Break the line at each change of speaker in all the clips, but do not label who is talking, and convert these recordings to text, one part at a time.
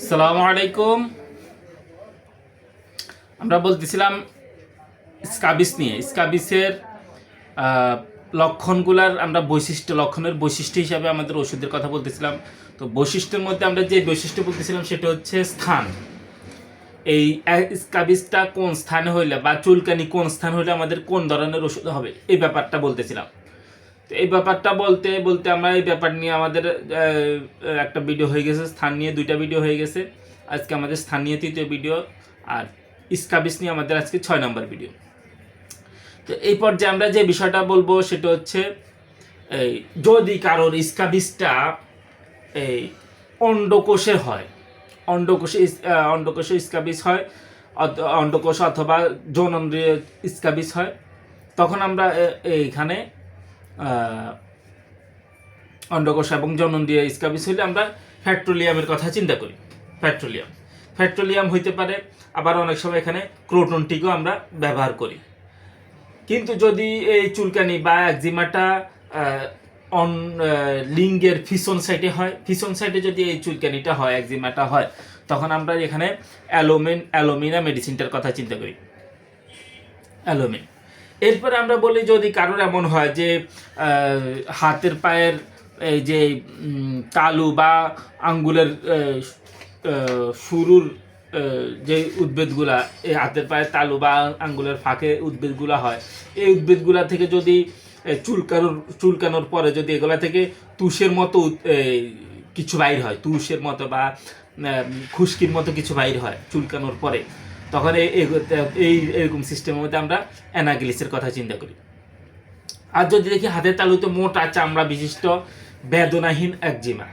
সালামু আলাইকুম। আমরা বলতেছিলাম স্কাবিস নিয়ে। স্কাবিসের লক্ষণগুলার আমরা বৈশিষ্ট্য, লক্ষণের বৈশিষ্ট্য হিসাবে আমাদের ওষুধের কথা বলতেছিলাম। তো বৈশিষ্ট্যের মধ্যে আমরা যে বৈশিষ্ট্য বলতেছিলাম সেটা হচ্ছে স্থান। এই স্কাবিসটা কোন স্থানে হইলে বা চুলকানি কোন স্থান হইলে আমাদের কোন ধরনের ওষুধ হবে? এই ব্যাপারটা বলতেছিলাম। তো এই ব্যাপারটা বলতে বলতে আমরা এই ব্যাপার নিয়ে আমাদের একটা ভিডিও হয়ে গেছে, স্থান নিয়ে দুইটা ভিডিও হয়ে গেছে। আজকে আমাদের স্থান নিয়ে তৃতীয় ভিডিও আর স্কাবিস নিয়ে আমাদের আজকে ছয় নম্বর ভিডিও তো এই পর্যায়ে আমরা যে বিষয়টা বলব সেটা হচ্ছে, এই যদি কারোর স্কাবিসটা এই অন্ডকোষে হয়, অন্ডকোষে অন্ডকোষে স্কাবিস হয় অন্ডকোষ অথবা যৌনন্দ্রিয় স্কাবিস হয়, তখন আমরা এইখানে অন্ডকোষ এবং জনন্ডিয়া স্কাবিস হইলে আমরা ফ্যাক্ট্রোলিয়ামের কথা চিন্তা করি ফ্যাক্ট্রোলিয়াম ফ্যাক্ট্রোলিয়াম হইতে পারে, আবার অনেক সময় এখানে ক্রোটনটিকেও আমরা ব্যবহার করি। কিন্তু যদি এই চুলকানি বা একজিমাটা অন লিঙ্গের ফিসন সাইডে হয়, ফিসন সাইডে যদি এই চুলকানিটা হয়, একজিমাটা হয়, তখন আমরা এখানে অ্যালোমিন, অ্যালোমিনা মেডিসিনটার কথা চিন্তা করি। অ্যালোমিন। এরপরে আমরা বলি যদি কারোর এমন হয় যে হাতের পায়ের এই যে তালু বা আঙ্গুলের শুরুর যে উদ্ভিদগুলা এই হাতের পায়ের তালু বা আঙ্গুলের ফাঁকে উদ্ভিদগুলা হয়, এই উদ্ভিদগুলা থেকে যদি চুলকানোর চুলকানোর পরে যদি এগুলা থেকে তুষের মতো কিছু বাইর হয়, তুষের মতো বা খুশকির মতো কিছু বাইর হয় চুলকানোর পরে তখন এই এরকম সিস্টেমের মধ্যে আমরা অ্যানাগ্লিসের কথা চিন্তা করি। আর যদি দেখি হাতের তালুতে মোটা চামড়া বিশিষ্ট বেদনাহীন একজিমা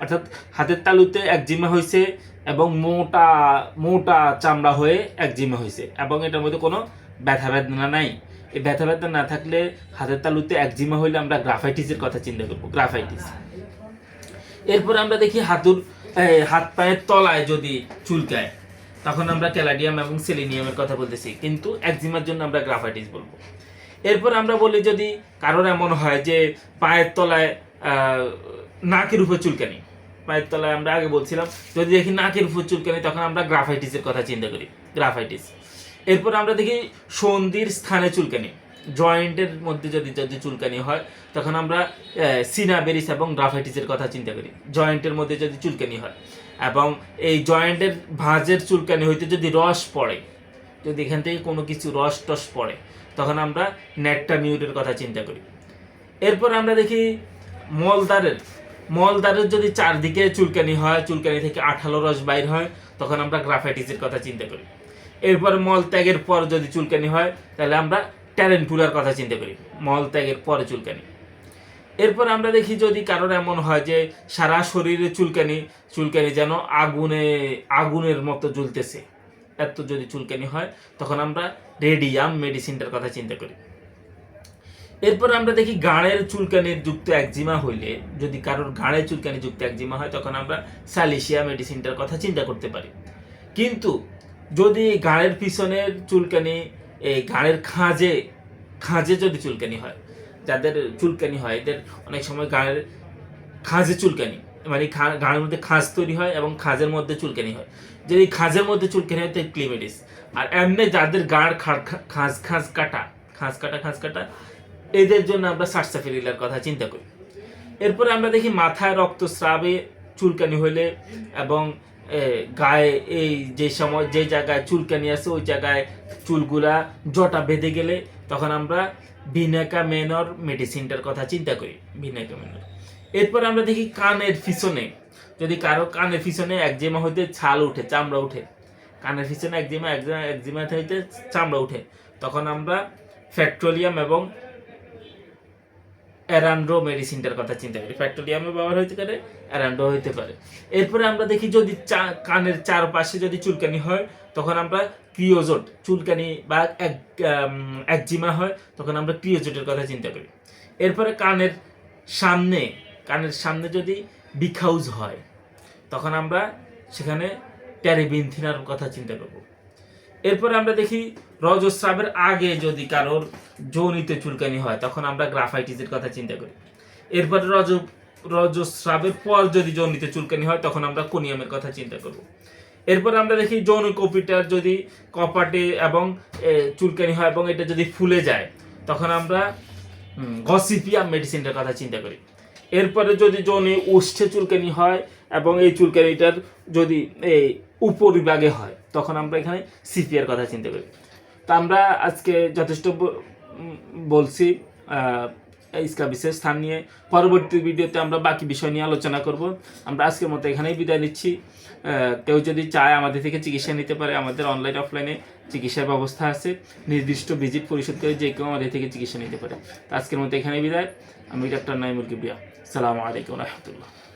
অর্থাৎ হাতের তালুতে একজিমা হয়েছে এবং মোটা মোটা চামড়া হয়ে একজিমা হয়েছে এবং এটার মধ্যে কোনো ব্যথা বেদনা নাই। এই ব্যথা বেদনা না থাকলে হাতের তালুতে একজিমা হইলে আমরা গ্রাফাইটিসের কথা চিন্তা করব গ্রাফাইটিস এরপর আমরা দেখি হাতুর হাত পায়ের তলায় যদি চুলকায় তখন আমরা ক্যালাডিয়াম এবং সেলিনিয়ামের কথা বলতেছি, কিন্তু একজিমার জন্য আমরা গ্রাফাইটিস বলব। এরপর আমরা বলি যদি কারোর এমন হয় যে পায়ের তলায় নাকের উপর চুলকানি, পায়ের তলায় আমরা আগে বলছিলাম, যদি দেখি নাকের উপর চুলকানি, তখন আমরা গ্রাফাইটিসের কথা চিন্তা করি, গ্রাফাইটিস। এরপর আমরা দেখি সন্ধির স্থানে চুলকানি, জয়েন্টের মধ্যে যদি যদি চুলকানি হয়, তখন আমরা সিনাবেরিস এবং গ্রাফাইটিসের কথা চিন্তা করি, জয়েন্টের মধ্যে যদি চুলকানি হয়। এবং এই জয়েন্টের ভাঁজের চুলকানি হইতে যদি রস পড়ে, যদি এখান থেকে কোনো কিছু রস টস পড়ে, তখন আমরা নেটটা নিউরের কথা চিন্তা করি। এরপর আমরা দেখি মলদারের মলদারের যদি চারদিকে চুলকানি হয়, চুলকানি থেকে আঠালো রস বাইর হয়, তখন আমরা গ্রাফাইটিসের কথা চিন্তা করি। এরপর মল ত্যাগের পর যদি চুলকানি হয়, তাহলে আমরা ট্যারেন্টুলার কথা চিন্তা করি, মল ত্যাগের পরে চুলকানি। এরপর আমরা দেখি যদি কারোর এমন হয় যে সারা শরীরে চুলকানি চুলকানি যেন আগুনে, আগুনের মতো জ্বলতেছে। এত যদি চুলকানি হয়, তখন আমরা রেডিয়াম মেডিসিনটার কথা চিন্তা করি। এরপর আমরা দেখি গাঁড়ের চুলকানির যুক্ত একজিমা হইলে, যদি কারোর গাঁড়ের চুলকানি যুক্ত একজিমা হয়, তখন আমরা সালিশিয়া মেডিসিনটার কথা চিন্তা করতে পারি। কিন্তু যদি গাঁড়ের পিছনের চুলকানি, এই গাঁড়ের খাঁজে খাঁজে যদি চুলকানি হয় যাদের চুলকানি হয়, এদের অনেক সময় গাঁড়ের খাঁজে চুলকানি। মানে গাঁড়ের মধ্যে খাঁজ তৈরি হয় এবং খাঁজের মধ্যে চুলকানি হয়। যদি খাঁজের মধ্যে চুলকানি হয় তো ক্লিমেটিস। আর এমনি যাদের গাঁড় খাঁজ খাঁজ কাটা খাঁজ কাটা খাঁজ কাটা, এদের জন্য আমরা সার্সাফেরিলার কথা চিন্তা করি। এরপরে আমরা দেখি মাথায় রক্তস্রাবে চুলকানি হইলে এবং গায়ে এই যে সময়, যে জায়গায় চুলকানি আছে, ওই জায়গায় চুলগুলা জটা বেঁধে গেলে তখন আমরা ভিনেকা মেনর মেডিসিনটার কথা চিন্তা করি, ভিনেকা মেনর। এরপর আমরা দেখি কানের পিছনে, যদি কারও কানের পিছনে একজিমা হইতে ছাল উঠে, চামড়া উঠে, কানের পিছনে একজিমা একজিমা একজিমা হইতে চামড়া উঠে, তখন আমরা ফ্যাক্টোরিয়াম এবং অ্যারান্ড্রো মেডিসিনটার কথা চিন্তা করি। ফ্যাক্টোরিয়ামে ব্যবহার হইতে পারে, অ্যারান্ড্রো হইতে পারে। এরপরে আমরা দেখি যদি চা- কানের চারপাশে যদি চুলকানি হয়, তখন আমরা ক্রিওজোট, চুলকানি বা এক একজিমা হয়, তখন আমরা ক্রিওজোটের কথা চিন্তা করি। এরপরে কানের সামনে কানের সামনে যদি বিখাউজ হয়, তখন আমরা সেখানে ট্যারিবিনথিনার কথা চিন্তা করব। এরপরে আমরা দেখি রজস্রাবের আগে যদি কারোর যৌনিতে চুলকানি হয়, তখন আমরা গ্রাফাইটিসের কথা চিন্তা করি। এরপরে রজ, রজস্রাবের পর যদি যৌনিতে চুলকানি হয়, তখন আমরা কোনিয়ামের কথা চিন্তা করব। এরপর আমরা দেখি যৌন কপিটার যদি কপাটে এবং চুলকানি হয় এবং এটা যদি ফুলে যায়, তখন আমরা গসিপিয়া মেডিসিনটার কথা চিন্তা করি। এরপরে যদি যৌনে উষ্ঠে চুলকানি হয় এবং এই চুলকানিটার যদি এই উপরিভাগে হয় তখন আমরা এখানে সিপিআর কথা চিন্তা করি তা আমরা আজকে যথেষ্ট বলছি আহ, এই স্কাবিসের স্থান নিয়ে। পরবর্তী ভিডিওতে আমরা বাকি বিষয় নিয়ে আলোচনা করব। আমরা আজকের মতো এখানেই বিদায় নিচ্ছি। কেউ যদি চায় আমাদের থেকে চিকিৎসা নিতে পারে আমাদের অনলাইন অফলাইনে চিকিৎসার ব্যবস্থা আছে। নির্দিষ্ট ভিজিট পরিশোধ করে যে কেউ আমাদের থেকে চিকিৎসা নিতে পারে। আজকের মতো এখানেই বিদায়। আমি ডাক্তার নাইমুল কিবরিয়া। সালামু আলাইকুম রহমতুল্লাহ।